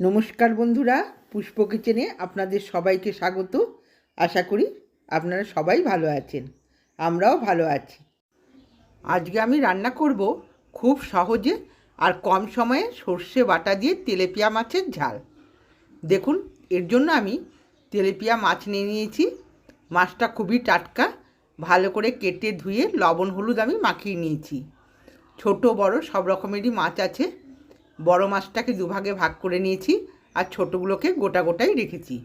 নমস্কার বন্ধুরা, পুষ্প কিচেনে আপনাদের সবাইকে স্বাগত। আশা করি আপনারা সবাই ভালো আছেন, আমরাও ভালো আছি। আজকে আমি রান্না করব খুব সহজে আর কম সময়ে সর্ষে বাটা দিয়ে তেলেপিয়া মাছের ঝাল। দেখুন, এর জন্য আমি তেলেপিয়া মাছ নিয়ে নিয়েছি। মাছটা খুবই টাটকা, ভালো করে কেটে ধুয়ে লবণ হলুদ আমি মাখিয়ে নিয়েছি। ছোট, বড় সব রকমেরই মাছ আছে। বড় মাছটাকে দুভাগে ভাগ করে নিয়েছি আর ছোটোগুলোকে গোটা গোটাই রেখেছি।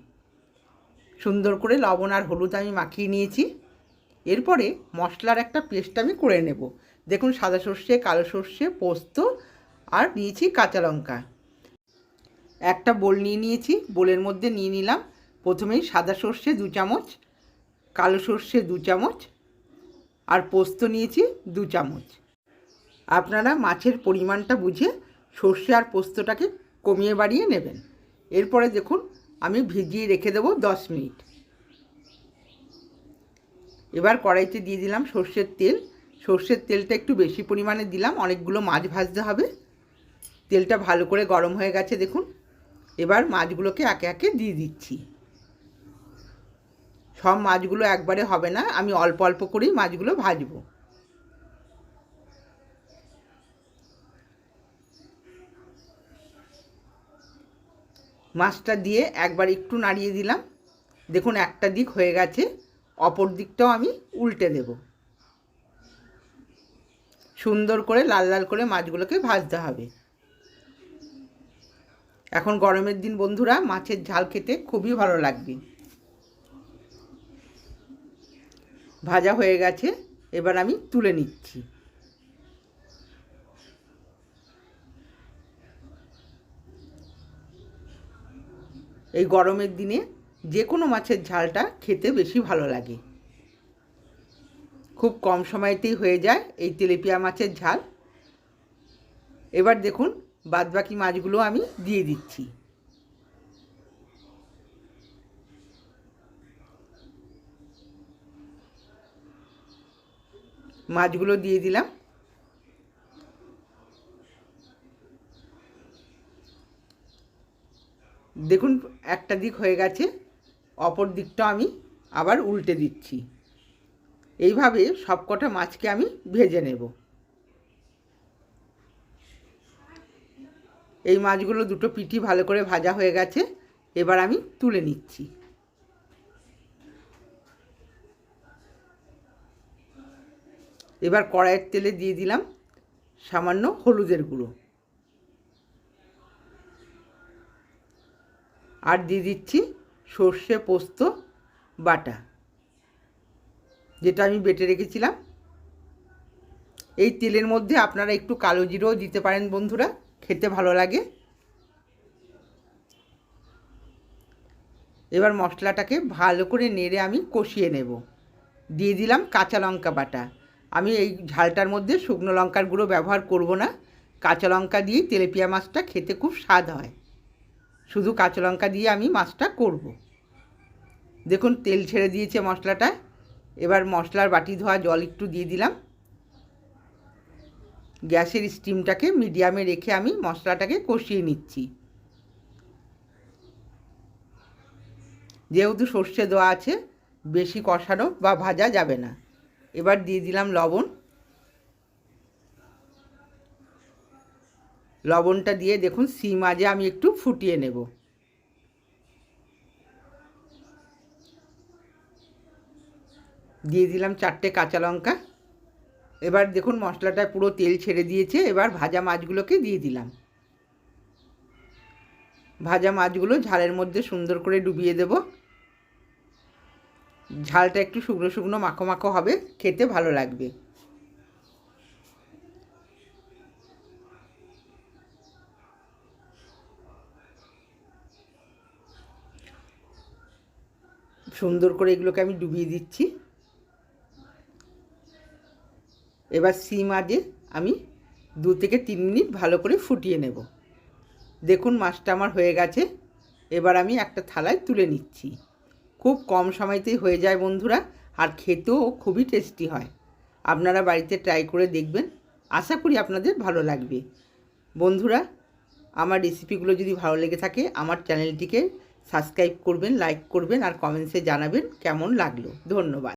সুন্দর করে লবণ আর হলুদ আমি মাখিয়ে নিয়েছি। এরপরে মশলার একটা পেস্ট আমি করে নেব। দেখুন সাদা সর্ষে, কালো সর্ষে, পোস্ত আর নিয়েছি কাঁচা লঙ্কা। একটা বোল নিয়ে নিয়েছি, বোলের মধ্যে নিয়ে নিলাম প্রথমেই সাদা সর্ষে দু চামচ, কালো সর্ষে দু চামচ আর পোস্ত নিয়েছি দু চামচ। আপনারা মাছের পরিমাণটা বুঝে সর্ষে আর পোস্তটাকে কমিয়ে বাড়িয়ে নেবেন। এরপরে দেখুন, আমি ভিজিয়ে রেখে দেবো দশ মিনিট। এবার কড়াইতে দিয়ে দিলাম সর্ষের তেল। সর্ষের তেলটা একটু বেশি পরিমাণে দিলাম, অনেকগুলো মাছ ভাজতে হবে। তেলটা ভালো করে গরম হয়ে গেছে, দেখুন। এবার মাছগুলোকে একে একে দিয়ে দিচ্ছি। সব মাছগুলো একবারে হবে না, আমি অল্প অল্প করেই মাছগুলো ভাজবো। মাছটা দিয়ে একবার একটু নাড়িয়ে দিলাম। দেখুন, একটা দিক হয়ে গেছে, অপর দিকটাও আমি উল্টে দেব। সুন্দর করে, লাল লাল করে মাছগুলোকে ভাজতে হবে। এখন গরমের দিন, বন্ধুরা, মাছের ঝাল খেতে খুবই ভালো লাগবে। ভাজা হয়ে গেছে, এবার আমি তুলে নিচ্ছি। এই গরমের দিনে যে কোনো মাছের ঝালটা খেতে বেশি ভালো লাগে। খুব কম সময়তেই হয়ে যায় এই তেলেপিয়া মাছের ঝাল। এবার দেখুন বাদবাকি মাছগুলো আমি দিয়ে দিচ্ছি। মাছগুলো দিয়ে দিলাম। দেখুন একটা দিক হয়ে গেছে, অপর দিকটা আমি আবার উল্টে দিচ্ছি। এইভাবে সবকটা মাছকে আমি ভেজে নেব। এই মাছগুলো দুটো পিঠি ভালো করে ভাজা হয়ে গেছে, এবার আমি তুলে নিচ্ছি। এবার কড়াইয়ের তেলে দিয়ে দিলাম সামান্য হলুদের গুঁড়ো। আর দিয়ে দিচ্ছি সর্ষে পোস্ত বাটা, যেটা আমি বেটে রেখেছিলাম। এই তেলের মধ্যে আপনারা একটু কালো জিরেও দিতে পারেন বন্ধুরা, খেতে ভালো লাগে। এবার মশলাটাকে ভালো করে নেড়ে আমি কষিয়ে নেব। দিয়ে দিলাম কাঁচা লঙ্কা বাটা। আমি এই ঝালটার মধ্যে শুকনো লঙ্কার গুঁড়ো ব্যবহার করব না। কাঁচা লঙ্কা দিয়েই তেলেপিয়া মাছটা খেতে খুব স্বাদ হয়। শুধু কাঁচা লঙ্কা দিয়ে আমি মাছটা করব। দেখুন, তেল ছেড়ে দিয়েছে মশলাটা। এবার মশলার বাটি ধোয়া জল একটু দিয়ে দিলাম। গ্যাসের স্টিমটাকে মিডিয়ামে রেখে আমি মশলাটাকে কষিয়ে নিচ্ছি। যেহেতু সর্ষে দেওয়া আছে, বেশি কষানো বা ভাজা যাবে না। এবার দিয়ে দিলাম লবণ। লবণটা দিয়ে দেখুন সি মাঝে আমি একটু ফুটিয়ে নেব। দিয়ে দিলাম চারটে কাঁচা লঙ্কা। এবার দেখুন মশলাটা পুরো তেল ছেড়ে দিয়েছে, এবার ভাজা মাছগুলোকে দিয়ে দিলাম। ভাজা মাছগুলো ঝালের মধ্যে সুন্দর করে ডুবিয়ে দেব। ঝালটা একটু শুকনো শুকনো মাখো মাখো হবে, খেতে ভালো লাগবে। সুন্দর করে এগুলোকে আমি ডুবিয়ে দিচ্ছি। এবার সি মাঝে আমি দু থেকে তিন মিনিট ভালো করে ফুটিয়ে নেব। দেখুন মাছটা আমার হয়ে গেছে। এবার আমি একটা থালায় তুলে নিচ্ছি। খুব কম সময়তেই হয়ে যায় বন্ধুরা, আর খেতেও খুবই টেস্টি হয়। আপনারা বাড়িতে ট্রাই করে দেখবেন। আশা করি আপনাদের ভালো লাগবে। বন্ধুরা, আমার রেসিপিগুলো যদি ভালো লেগে থাকে, আমার চ্যানেলটিকে সাবস্ক্রাইব করবেন লাইক করবেন আর কমেন্টসে জানাবেন কেমন লাগল। ধন্যবাদ।